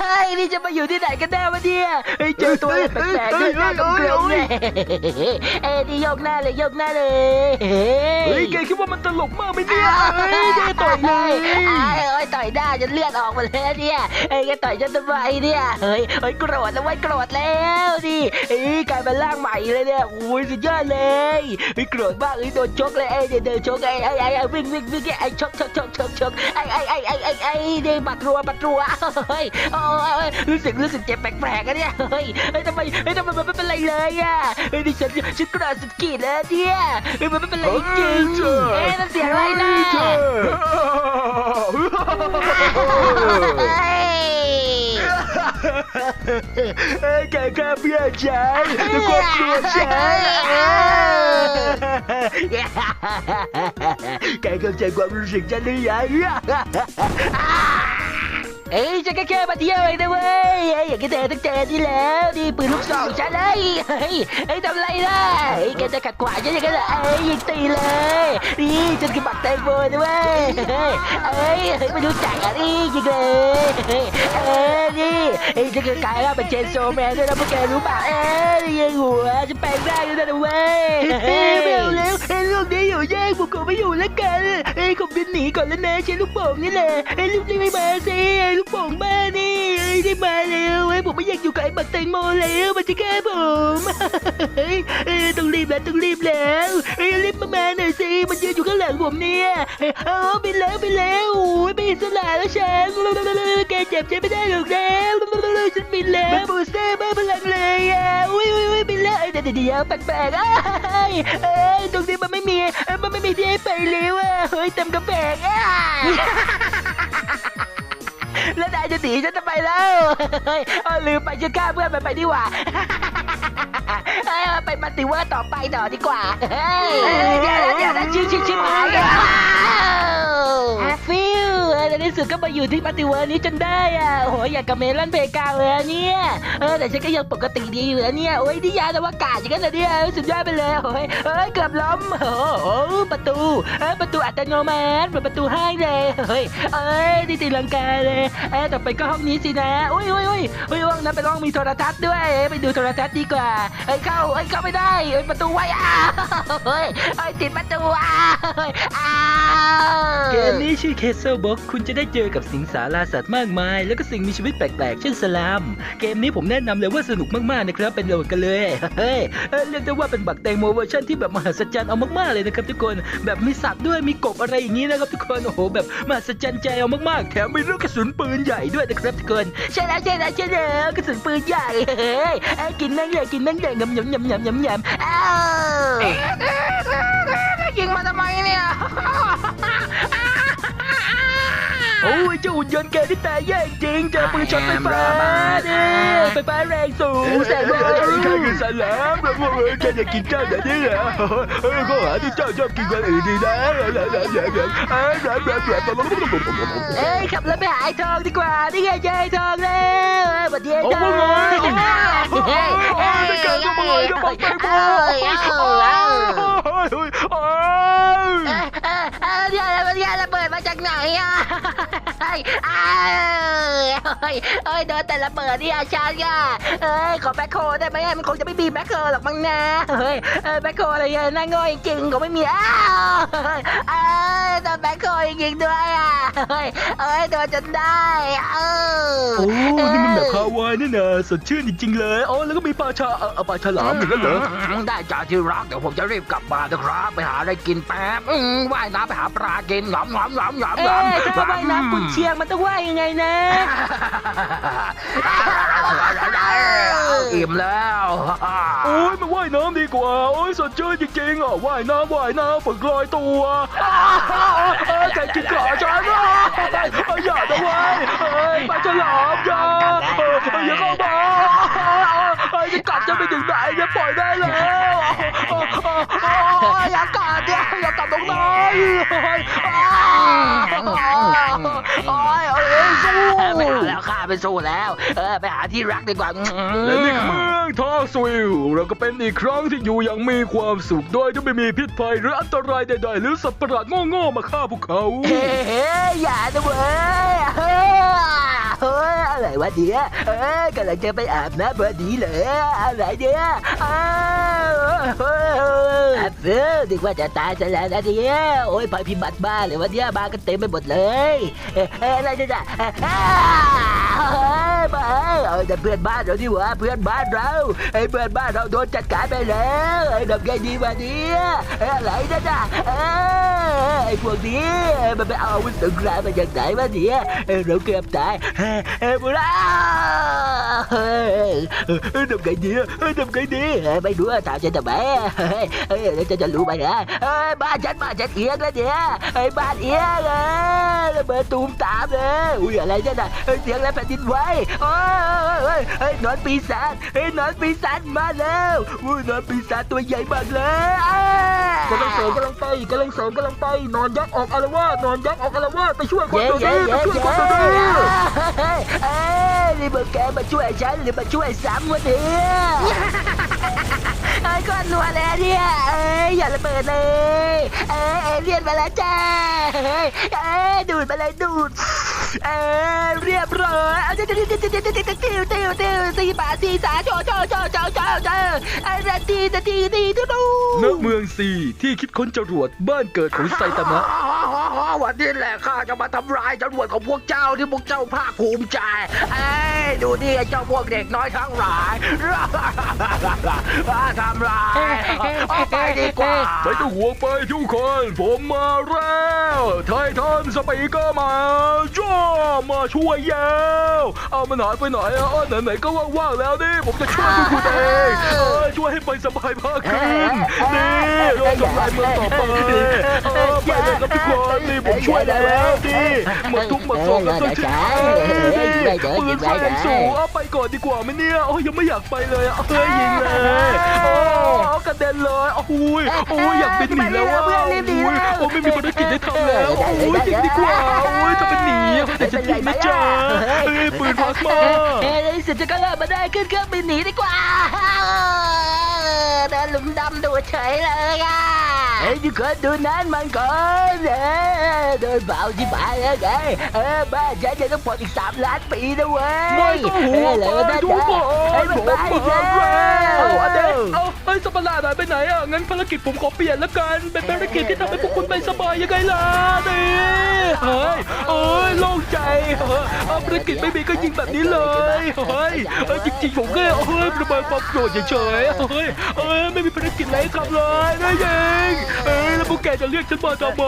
เฮ้ยนี่จะมาอยู่ที่ไหนกันแน่วะเนี่ยเฮ้ยเจอตัวแปลกๆด้วยหน้ากลมๆเนี่ยเอ้ยนี่โยกหน้าเลยโยกหน้าเลยเฮ้ยแกคิดว่ามันตลกมากไหมเนี่ยเฮ้ยแกต่อยเลยเอ้ยเอ้ยต่อยหน้าจนเลือดออกมาแล้วเนี่ย เอ้ยแกต่อยฉันทำไมเนี่ยเฮ้ยเฮ้ยโกรธแล้วไว้โกรธแล้วดิเอ้ยกลายเป็นร่างใหม่เลยเนี่ยโอ้ยสุดยอดเลยเฮ้ยโกรธมากเฮ้ยโดนชกเลยเอ้ยเดินเดินชกไอ้ไอ้ไอ้วิ่งวิ่งวิ่งไอ้ชกชกชกชกชกไอ้ไอ้ไอ้ไอ้ไอ้ไอ้เดินบัดรัวบัดรัวเฮ้ยโอ้ยรู้สึกรู้สึกเจ็บแปลกๆอะเนี่ยเฮ้ยเฮ้ยทำไมเฮ้ยทำไมมันไม่เป็นไรเลยอะเฮ้ยดิฉันฉันโกรธสุดขีดแล้วเนี่ยเฮ้ยมันไม่เป็นไรจริงเอ้ยนั่นเสียงอะไรนะ เฮ้ยแกแค่ เอ้ยฉันก็แค่มาเที่ยวเองนะเว้ยเอ้ยอย่างที่เธอต้องเจอที่แล้วนี่ปืนลูกซองฉันเลยเฮ้ยเฮ้ยทำไรล่ะเฮ้ยแกจะขัดขวางฉันอย่างนั้นเหรอเอ้ยยิงตีเลย นี่ฉันคือบักแตงโมนะเว้ยเฮ้ยเอ้ยไม่รู้จักอะนี่ยิงเลยเอ้ยนี่เฮ้ยฉันคือกลายร่างเป็นเจนโซแมนด้วยนะพวกแกรู้ป่ะเอ้ยยิงหัวจะแปลงร่างด้วยนะเว้ยเฮ้ยไม่เอาแล้วเฮ้ยลูกนี้ แยกผมขอไม่อยู่แล้วกันเฮ้ยผมบินหนีก่อนแล้วนะใช้ลูกโป่งนี่แหละเฮ้ยลูกนี้ไม่มาสิลูกโป่งบ้านี่เอ้ยได้มาแล้วเฮ้ยผมไม่อยากอยู่กับไอ้บักแตงโมแล้วมันจะแก้ผมเอ้ยต้องรีบแล้วต้องรีบแล้วเฮ้ยรีบมามาหน่อยสิมันยืนอยู่ข้างหลังผมเนี่ยเฮ้ยเอาไปแล้วไปแล้วโอ้ยไปสละแล้วฉันแกเจ็บใจไม่ได้หรอกแล้วฉันบินแล้วมันบูสเตอร์บ้าพลังเลยอะอุ้ยอุ้ยอุ้ยบินแล้วเอ้ยเดี๋ยวเดี๋ยวเดียวแปลกๆอะเอ้ยเอ้ยตรงนี้มันไม่มีมันไม่มีที่ให้ไปเลยว่ะเฮ้ยเต็มกระแพงอะแล้วนายจะหนีฉันทำไมแล้วเฮ้ยเอาลืมไปฉันฆ่าเพื่อนมันไปดีกว่าไปมันติเวิร์ต่อไปต่อดีกว่าเดี๋ยวนะเดี๋ยวนะชิบชิบชิบหายแล้วฟิว ออในที่สุดก็มาอยู่ที่มัลติเวิร์สนี้จนได้อะโอ้โหอยากกับเมลอนเพกาเลยอะเนี่ยเออแต่ฉันก็ยังปกติดีอยู่นะเนี่ยโอ้ยนี่ยานอวกาศอย่างนั้นเหรอเนี่ยสุดยอดไปเลยโอ้ยเอ้ยเกือบล้มโอ้โหประตูเอ้ยประตูอัตโนมัติเปิดประตูให้เลยเฮ้ยเอ้ยนี่ตีลังกาเลยเอ้ยต่อไปก็ห้องนี้สินะอุ้ยอุ้ยอุ้ยอุ้ยห้องนั้นเป็นห้องมีโทรทัศน์ด้วยเอ้ยไปดูโทรทัศน์ดีกว่าเอ้ยเข้าเอ้ยเข้าไม่ได้เอ้ยประตูไว้อ้าวเฮ้ยเอ้ยติดประตูอ้าวเฮ้ยอ้าเกมนี้ชื่อ Castle Box คุณจะได้เจอกับสิงสาราสัตว์มากมาย แล้วก็สิ่งมีชีวิตแปลกๆ เช่นสลาม เกมนี้ผมแนะนำเลยว่าสนุกมากๆนะครับ เป็นโหลดกันเลย เฮ้ยเอ้ยเรียกได้ว่าเป็นบักแตงโมเวอร์ชันที่แบบมหัศจรรย์เอามากๆเลยนะครับทุกคน แบบมีสัตว์ด้วย มีกบอะไรอย่างนี้นะครับทุกคน โอ้โห แบบมหัศจรรย์ใจเอามากๆ แถมมีลูกกระสุนปืนใหญ่ด้วยนะครับทุกคน ใช่แล้วใช่แล้วใช่แล้วกระสุนปืนใหญ่ เฮ้ยกินนั่งใหญ่กินนั่งใหญ่ยำยำยำยำยำยำอ้าวยิงมาทำไมเนี่ย โอ้ยเจ้าหุ่นยนต์แกที่แตายแย่จริงเจอปืนช็อตไฟฟ้าดิไฟฟ้าแรงสูงแสงเอ้เลยยข้าคือสลามแบบว่าแกจะกินเจ้าแบบนี้เหรอเฮ้ยก็หาที่เจ้าชอบกินคนอื่นดีนะเอ้ยขับรถไปหาไอ้ทองดีกว่านี่ไงเจอไอ้ทองแล้วเอ้ยสวัสดีไอ้ทองโอ้ยโอ้ยเฮ้ยเฮ้ยไม่เกินก็บอกก็บอกไปบอเอ้ยเอ้ยเอ้ย เอ้ยเอ้ยเดี๋ยวเดี๋ยวระเบิดมาจากไหน อะเอ้ยเอ้ยเอ้ยเอ้ยโดนแต่ระเบิดนี่ยชาร์จอ่าเอ้ยขอแบ็คโคได้ไหมมันคงจะไม่มีแบ็คโคหรอกมั้งนะเฮ้ยเออแบ็คโคอะไรเงี้ยน่าง่จริงก็ไม่มีอ้าวเอ้ยแต่แบ็คโคจริงด้วยอะ เฮ้ยเอ้ยโดนจนได้ เออโอ้นี่มันแบบคาวายนี่นะสดชื่นจริงๆเลย โอ้แล้วก็มีปลาชาเออปลาฉลามอย่างนั้นเหรอได้จ้าที่รักเดี๋ยวผมจะรีบกลับมานะครับ ไปหาอะไรกินแป๊บอืมว่ายน้ำไปหาปลากินหยอมหยอมหยอมหยอมหยอมเอ๊ะถ้าว่ายน้ำกุนเชียงมันต้องว่ายยังไงนะอิ่มแล้วโอ้ยมาว่ายน้ำดีกว่า โอ้ยสดชื่นจริงๆอะว่ายน้ำว่ายน้ำฝึกลอยตัว ใจกินขาฉันอะอย่าทำไว้ยเอ้ยปลาฉลามอย่าอย่าเข้ามาจะกัดจะไปถึงไหนจะปล่อยได้แล้ว รงนั้นโอ้ยเอ้ยสู้ไม่เอาแล้วข้าไปสู้แล้ว เออไปหาที่รักดีกว่าและนี่คือเมืองทอสวิลเราก็เป็นอีกครั้งที่อยู่อย่างมีความสุขโดยที่ไม่มีพิษภัยหรืออันตรายใดๆหรือสัตว์ประหลาดโง่ๆมาฆ่าพวกเขาเฮ้ยอย่านะเว้ยเฮ้ยเฮ้ยอะไรวะเดียเออกำลังจะไปอาบน้ำพอดีเลยอะไรเดีย เอาเฟือนึกว่าจะตายซะแล้วนะเดียโอ้ยภัยพิบัติบ้าเลยวะเดียมากันเต็มไปหมดเลย เอ๊ะเอ๊ะอะไรเนี่ยอ้าวเฮ้ยมาเอ้ยแต่เพื่อนบ้านเราดิวะเพื่อนบ้านเราไอ้เพื่อนบ้านเราโดนจัดการไปแล้วไอ้ดอกไงดีวะเนี่ยอ๊ะอะไรเนี่ยนะไอ้พวกนี้มันไปเอาอาวุธสงครามมาจากไหนวะเนี่ยเอ้เราเกือบตายเฮ้ยบุราเฮ้ยเอ้ยทำไงดีเอ้ยทำไงดีไม่รู้ว่าถามฉันทำไมเฮ้ยเฮ้ยแล้วจะจะรู้ไหมนะเอ้บ้านฉันบ้านฉันเอียงแล้วเนี่ยไอ้บ้านเอียงเลยระเบิดตูมตามเลยอุ้ยอะไรเนี่ยนะเฮ้ยเสียงแล้วแผ่นดินไหวโอ้ยเฮ้ยเฮ้ยหนอนปีศาจเฮ้ยหนอนปีศาจมาแล้วอุ้ยหนอนปีศาจตัวใหญ่มากเลยอ้ากำลังเสริมกำลังไปกำลังเสริมกำลังไปนอนยักษ์ออกอารวาสนอนยักษ์ออกอารวาสไปช่วยคนตัวนี้ไปช่วยคนตัวนี้เอ้ยเอ้ยนี่มึงแกมาช่วยฉันหรือมาช่วยซ้ำวะเนี่ยไอ้ก้อนหนวดเลยเนี่ยเอ้ยอย่าระเบิดเลย เอ้ยเอเลี่ยนมาแล้วจ้าเอ้ยเอ้ยดูดมาเลยดูด เอเรียบร้อยเอาเดี๋ยวเดี๋ยวเดี๋ยวเดี๋ยว ติวติวตีป่าตีสาโจโจโจโจโจโจไอ้รตีตีตีดูดูณเมืองซีที่คิดค้นจรวดบ้านเกิดของไซตามะวันนี้แหละข้าจะมาทำลายจรวดของพวกเจ้าที่พวกเจ้าภาคภูมิใจเอ้ดูนี่ไอ้เจ้าพวกเด็กน้อยทั้งหลายทำลายไปดีกว่าไม่ต้องห่วงไปทุกคน ผมมาแล้วไททันสปีกเกอร์มาจ้ามาช่วยแล้วเอามันหายไปไหนอะเออไหนๆก็ว่างๆแล้วนี่ผมจะช่วยพวกคุณเองเออช่วยให้ไปสบายมากขึ้นนี่เราทำลายเมืองต่อไปเออไปเลยครับทุกคนนี่ผมช่วยได้แล้วนี่หมดทุกข์หมดโศกกันสักทีนี่ปืนไฟแรงสูงเอาไปก่อนดีกว่าไหมเนี่ยโอ้ยยังไม่อยากไปเลยอะเฮ้ยยิงเลยโอ้เอากระเด็นเลยโอ้ยโอ้ยอยากบินหนีแล้วว่าโอ้ยโอ้ไม่มีภารกิจได้ทำแล้วโอ้ยยิงดีกว่าโอ้ย จะเป็นหนีแต่จะยิงนะจ๊ะเฮ้ยปืนพลาสมาเฮ้ยในที่สุดจะก็เริ่มมาได้ขึ้นเครื่องบินหนีดีกว่าเดินหลุมดำดูเฉยเลยอะ เฮ้ยทุกคนดูนั้นมันก่อนเอ้ยโดนเบาที่บ้านแล้วไงเออบ้านฉันจะต้องผ่อนอีกสามล้านปีนะเว้ยไม่ต้องห่วงเอ้ยไปแล้วทุกคนเฮ้ยผมันมไปมาอีกแล้วแล้วเอาเด็กเอาเฮ้ยสัปหลาดหายไปไหนอะงั้นภารกิจผมขอเปลี่ยนละกันเป็นภารกิจที่ทำให้พวกคุณไปสบายยังไงล่ะนี่เฮ้ยเอ้ยโล่งใจเฮ้ยเอาภารกิจไม่มีก็ยิงแบบนี้เลยเฮ้ยเอ้ยจริงๆผมแค่เฮ้ยประเมินความโกรธเฉยๆเฮ้ยเอ้ยไม่มีภารกิจอะไรให้ทำเลยนะยิงเอ้ยแล้วพวกแกจะเรียกฉันมาทำไม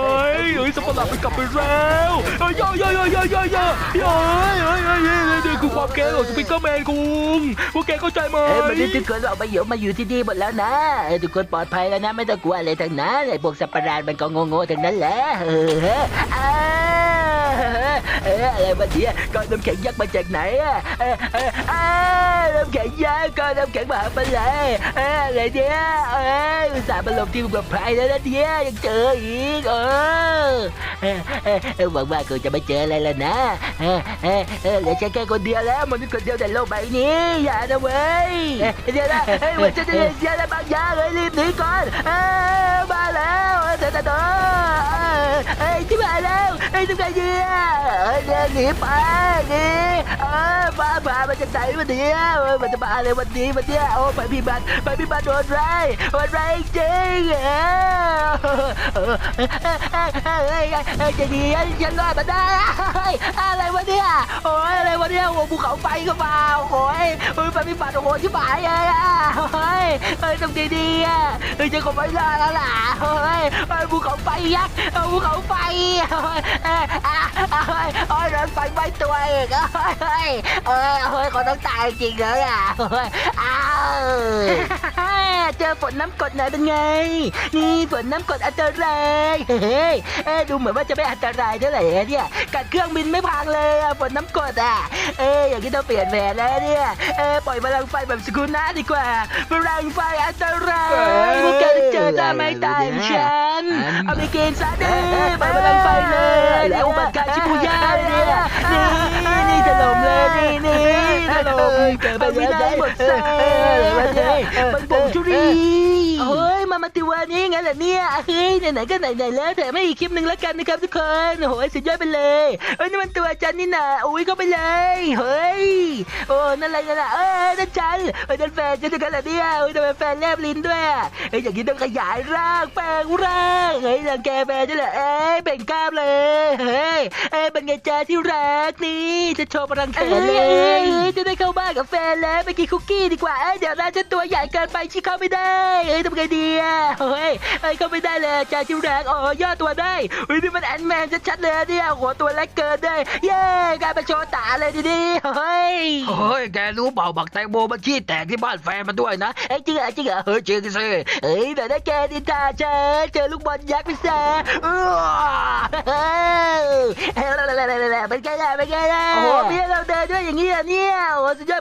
เอ้ยสัปหลาดมันกลับไปแล้วเอ้ยย่อย่อย่อย่อย่อย่อย่เอ้ยเอ้ยเอ้ยเอ้ยนี่คือความแค้นของสปิงเกอร์แมนคุงพวกแกเข้าใจไหมเอ้ยวันนี้ทุกคนออกมาอยู่มาอยู่ที่นี่หมดแล้วนะเอ้ยทุกคนปลอดภัยแล้วนะไม่ต้องกลัวอะไรทั้งนั้นไอ้พวกสัตว์ประหลาดมันก็โง่ๆทั้งนั้นแหละเอออ้าว เอ้ยอะไรวะเนี่ยก้อนน้ำแข็งยักษ์มาจากไหนอะเอ้ยเอ้ยอ้าวน้ำแข็งยักษ์ก้อนน้ำแข็งมหาปัญญาเอ้ยอะไรเนี่ยเอ้ยอุตส่าห์มาหลบที่ปลอดภัยแล้วนะเนี่ยยังเจออีกเออเอ้ยเออหวังว่าคงจะไม่เจออะไรแล้วนะเอ้ยเอ้ยเอ้ยเหลือแค่แค่คนเดียวแล้วมนุษย์คนเดียวในโลกใบนี้อย่านะเว้ยเดี๋ยวนะเฮ้ยมันจะได้เสียอะไรบางอย่างเลยรีบหนีก่อนเอ้ยมาแล้วเอ้ยเดี๋ยวเดี๋ยวเดี๋ยวเอ้ยที่มาแล้วเอ้ยทำไงดีอะเอ้ยเดินหนีไปหนีเอ้มาพามาจากไหนวันนี้เอ้ยมันจะมาอะไรวันนี้วันเนี้ยโอ้ไปพี่บัตไปพี่บัตโดนไรโดนไรจริงเอ้ยเอ้ยเอ้ยเอ้ยเอ้ยเออจะดีฉันรอดมาได้อะไรวะเนี่ยโอ้ยอะไรวะเนี่ยโอ้ภูเขาไฟก็มาโอ้ยเอ้ยไปพี่บัตโอ้โหชิบหายเลยอะเฮ้ยเอ้ยต้องดีๆอะเอ้ยจะคงไม่รอดแล้วล่ะเฮ้ยเอ้ยภูเขาไฟยักษ์เอ้ยภูเขาไฟเฮ้ยอ้ยโอ้ยเอ้ยโดนไฟไหม้ตัวเองเอ้ยเอ้ยเอ้ยเฮ้ยขาต้องตายจริงเลยอะเอ้ยอ้าว เจอฝนน้ำกรดหน่อยเป็นไง นี่ฝนน้ำกรดอันตรายเฮ้ยเอ้ยดูเหมือนว่าจะไม่อันตรายเท่าไหร่นะเนี่ยกัดเครื่องบินไม่พังเลยอะฝนน้ำกรดอะ เอ้ยอย่างนี้ต้องเปลี่ยนแผนแล้วเนี่ยเอ้ยปล่อยพลังไฟแบบสกุลนะดีกว่าพลังไฟอันตรายพวกแกต้องเจอจะไม่ตายของฉันเอาไปเกณฑ์ซะดิปล่อยพลังไฟเลยแล้วอุบัติการชิบูย่าเนี่ยนี่นี่ถล่มเลยนี่นี่ถล่มเกิดไปไม่ได้หมดซะมันโป่งจุรีเฮ้ยมามาตัวนี้งั้นเหรอเนี่ยเฮ้ยไหนๆก็ไหนๆแล้วแถมให้อีกคลิปหนึ่งแล้วกันนะครับทุกคนโอ้โหสุดยอดไปเลยเอ้ยนี่มันตัวจันนี่นะอุ้ยเข้าไปเลยเฮ้ยโอ้นั่นอะไรกันล่ะเอ้ยนั่นจันเอ้ยนั่นแฟนจะถึงกันเหรอเนี่ยเอ้ยทำไมแฟนแลบลิ้นด้วยอะเอ้ยอย่างนี้ต้องขยายร่างแปลงร่างเฮ้ยรังแกแฟนจะเหรอเอ้ยเบ่งกล้ามเลยเฮ้ยเอ้ยเป็นไงจ้าที่รักนี่จะโชว์พลังแขนเลยจะได้เข้าบ้านากับแฟนแล้วไปกินคุกกี้ดีกว่าเอ้ยเดี๋ยวร้านฉันตัวใหญ่เกินไปชี้เข้าไม่ได้เอ้ยทำไงดีอะเฮ้ยเอ้ยเข้าไม่ได้เลยจ่าชิวแรงอ๋อย่อตัวได้เฮ้ยนี่มันแอนแมนชัดๆเลยเนี่ยโอ้โหตัวเล็กเกินเลยเย้กลายเป็นโชว์ตาเลยทีนี้เฮ้ยเฮ้ยแกรู้เปล่าบักแตงโมมันขี้แตกที่บ้านแฟนมันด้วยนะเอ้ยจริงเหรอจริงเหรอเฮ้ยจริงสิเอ้ยเดี๋ยวได้แกดินทาฉันเจอลูกบอลยักษ์ไปซะเออเป็นไงล่ะเป็นไงล่ะโอ้โหมีให้เราเดินด้วยอย่างนี้เหรอเนี่ยโอ้โหสุดยอด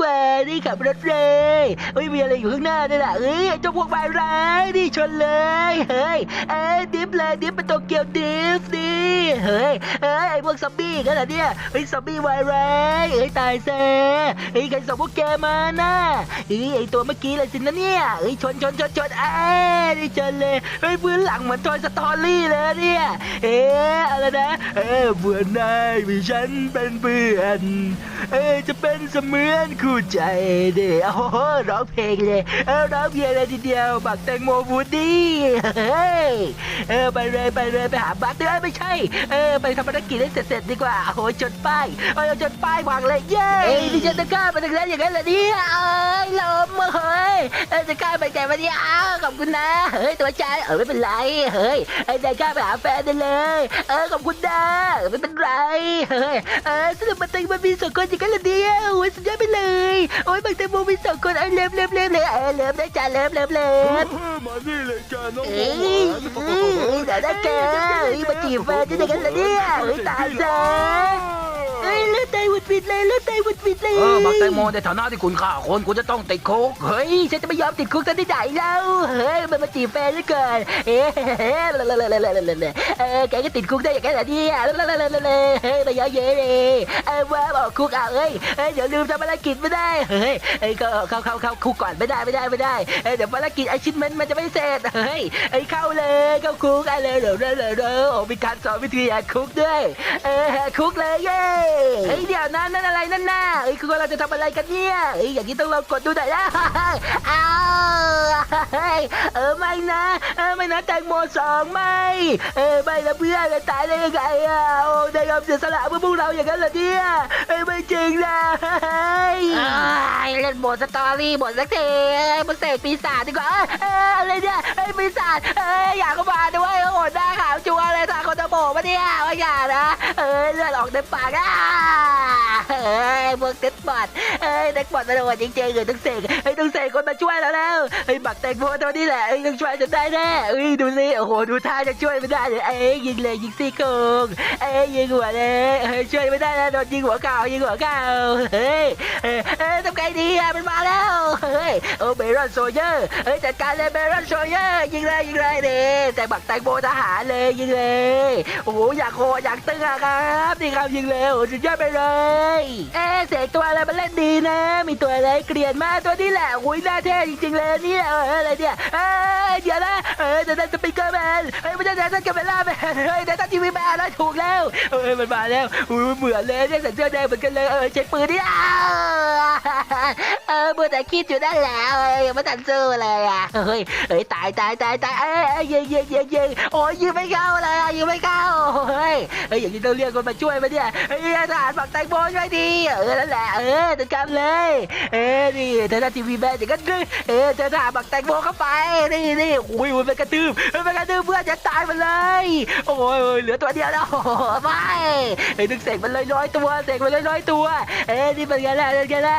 กว่านี่ขับรถเลยเฮ้ยมีอะไรอยู่ข้างหน้าด้วยล่ะเฮ้ยเจ้าพวกบายร้ายนี่ชนเลยเฮ้ยเอ้ยดิฟเลยดิฟเป็นโตเกียวดิฟดิ เฮ้ยเอ้ยไอ้พวกซอมบี้กันเหรอเนี่ยเฮ้ซอมบี้วายร้ายเฮ้ยตายซะเฮ้ใครส่งพวกแกมาน่ะเฮ้ไอ้ตัวเมื่อกี้เลยสินะเนี่ยเฮ้ยชนชนชนชนเอ้ยนี่ชนเลยเฮ้ยพื้นหลังเหมือนทอยสตอรี่เลยเนี่ยเอ๊ะอะไรนะเออเพื่อนนายมีฉันเป็นเพื่อนเออจะเป็นเสมือนคู่ใจเด้โอ้โหร้องเพลงเลยเออร้องเพลงเลยทีเดียวบักแตงโมวูดี้เฮ้ยเออไปเลยไปเลยไปหาบักเอ้ยไม่ใช่เออ ไปทำภารกิจให้เสร็จๆดีกว่าโอ้โหจดป้ายเออจดป้ายวางเลย เย้เอ้ยดิฉันจะกล้าไปถึงนั้นอย่างนั้นเหรอเนี่ยเอ้ยลมเฮ้ยเอ้ยจะกล้าไปแต่วันนี้อ้าวขอบคุณนะ เฮ้ยตัวใจเออไม่เป็นไร เฮ้ยไอ้ยได้กล้าไปหาแฟนได้เลย เออขอบคุณนะเออไม่เป็นไร เฮ้ย เออสนุกมาตึงมันมีสองคนอย่างนั้นเหรอเนี่ยโอ้ยสุดยอดไปเลย โอ้ยบางแตงโมมีสองคนเอ้ยเลิฟเลิฟเลิฟเลยเออเลิฟได้จ้าเลิฟเลิฟเลิฟมานี่เลยจ้าน้องเอ้ยเอ้ยเดี๋ยวได้แกเฮ้ยมาจีบแฟ这是干什么呀回答一 ไตหวุดหวิดเลยเลือดไตหวุดหวิดเลยเออบักแตงโมในฐานะที่คุณฆ่าคนคุณจะต้องติดคุกเฮ้ยฉันจะไม่ยอมติดคุกซะที่ไหนแล้วเฮ้ยมันมาจีบแฟนซะเกินเอ๊ะเออแกก็ติดคุกได้อย่างนั้นเหรอเนี่ยเฮ้ยมาเยอะเยอะเลยเออว่าบอกคุกอะเอ้ยเฮ้ยเดี๋ยวลืมทำภารกิจไม่ได้เฮ้ยเฮ้ยก็เข้าเข้าเข้าคุกก่อนไม่ได้ไม่ได้ไม่ได้เฮ้ยเดี๋ยวภารกิจไอชินเมนมันจะไม่เสร็จเฮ้ยไอ้เข้าเลยเข้าคุกอะไรเดี๋ยวเดี๋ยวเดี๋ยวเดี๋ยวโอ้มีการสอนวิธีคุกด้วยเออคุกเลยเย้เฮ้ยเดี๋ยวนั้นนั่นอะไรนั่นน่ะเฮ้ยคือเราจะทำอะไรกันเนี่ยเฮ้ยอย่างนี้ต้องลองกดดูหน่อยนะอ้าเฮ้ยเออไม่นะเออไม่นะแตงโมสองไม่เออไม่นะเพื่อนจะตายได้ยังไงอะโอ้ได้ยอมเสียสละเพื่อพวกเราอย่างนั้นเหรอเนี่ยเอ้ยไม่จริงนะเฮ้ยเล่นบทสตอรี่บทสักทีเอ้ยมึงเสกปีศาจดีกว่าเอออะไรเนี่ยไอ้ยปีศาจเอ้ยอยากเข้ามาด้วยโอ้โหหน้าขาวจัวเลยทางคนตะโบก มาเนี่ยว่าอย่านะ เออเลือดออกในปากอะ เอ้ยพวกเด็กบอดเอ้ยเด็กบอดมันโหดจริงๆเลยต้องเสกเอ้ยต้องเสกคนมาช่วยแล้วแล้วไอ้ยบักแตงโมตัวนี้แหละเอ้ยต้องช่วยจนได้แน่เอ้ยดูสิโอ้โหดูท่าจะช่วยไม่ได้เลยเอ้ยยิงเลยยิงซี่โครงเอ้ยยิงหัวเลยเอ้ยช่วยไม่ได้แล้วโดนยิงหัวเข่ายิงหัวเข่าเฮ้ยเอ้ยทำไงดีอะมันมาแล้วเฮ้ยโอ้เบรอนโซเยอร์เฮ้ยจัดการเลยเบรอนโซเยอร์ยิงเลยยิงเลยเด้แต่บักแตงโมทหารเลยยิงเลยโอ้โหอยากโหอยากตึงอะครับนี่ครับยิงเลยโอ้สุดยอดไปเลยเอ๊เสกตัวอะไรมาเล่นดีนะ มีตัวอะไรเกลียดมากตัวนี้แหละอุ้ยน่าเท่จริงๆเลยเนี่ยเอออะไรเนี่ยเออเดี๋ยวนะเออเดี๋ยวนั่นสปิเกอร์แมนเฮ้ยไม่ใช่เดี๋ยวนั่นแมเบล่าแมนเฮ้ยเดี๋ยวนั่ทีวีแมนแล้วถูกแล้วเออมันมาแล้วอุ้ยเหมือนเลยเนี่ยใส่เสื้อแดงเหมือนกันเลยเออใช้ปืนนี่อ้า เออเมื่อแต่คิดอยู่นั่นแหละเอ้ยยังไม่ทันสู้เลยอะเฮ้ยเฮ้ยตายตายตายตายเอ้ยเยิงยิงยิงยิงโอ้ยยิงไม่เข้าเลยอะยิงไม่เข้าเฮ้ยเฮ้ยอย่างนี้ต้องเรียกคนมาช่วยมาเนี่ยเฮ้ยทหารฝั่งแตงโมช่วยดีเออนั่นแหละเออจัดการเลย เอ้ยนี่เธอทีวีแมนอย่างนั้นเลยเออเธอทหารฝั่งแตงโมเข้าไปนี่นี่อุ้ยมันเป็นกระตืบมันเป็นกระตืบเพื่อนจะตายมันเลย โอ้ยเหลือตัวเดียวแล้วไม่เฮ้ยนึกเสกมันเลยร้อยตัวเสกมันเลยร้อยตัว เอ้ยนี่เป็นไงล่ะเป็นไงล่ะ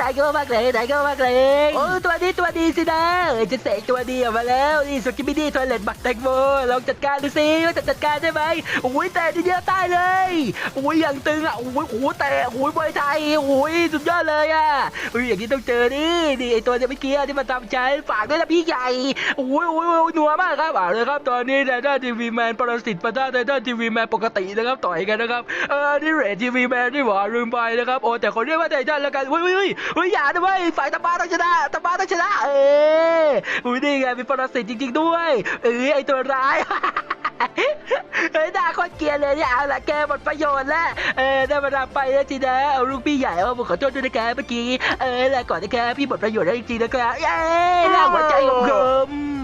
ตายก็มากเลยตายก็มากเลยโอ้ตัวนี้ตัวดีสินะจะเสกตัวดีออกมาแล้วนี่สุกิบิดี้ทอยเล็ตบักแตงโมลองจัดการดูสิว่าจะจัดการได้ไหมโอ้ยแต่ทีเดียวตายเลยโอ้ยอย่างตึงอะโอ้ยโอ้แต่โอ้ยบอยไทยโอ้ยสุดยอดเลยอะโอ้ยอย่างนี้ต้องเจอนี่นี่ไอตัวจะไม่เกี้ที่มันทำใจฝากด้วยนะพี่ใหญ่โอ้ยโอ้ยโอ้ยนัวมากครับเอาเลยครับตอนนี้ไททันทีวีแมนปรสิตปะทะไททันทีวีแมนปกตินะครับต่อยกันนะครับเออนี่เรททีวีแมนที่หว่าลืมไปนะครับโอ้แต่คนเรียกว่าไททันแล้วกันเฮ้ยเฮ้ยเฮ้ยเฮ้ยอย่าด้วยฝ่ายตะบ้าต้องชนะตะบ้าต้องชนะเอออุ้ยนี่ไงมีปรสิตจริง ๆ ด้วยเออไอตัวร้ายเฮ้ยด่าคนเกลียดเลยเนี่ยเอาละแกหมดประโยชน์แล้วเออได้เวลาไปแล้วทีนะเอาลูกพี่ใหญ่เอาผมขอโทษด้วยนะครับเมื่อกี้เออลาก่อนนะครับพี่หมดประโยชน์แล้วจริงๆนะครับเย้ล่างหัวใจของผม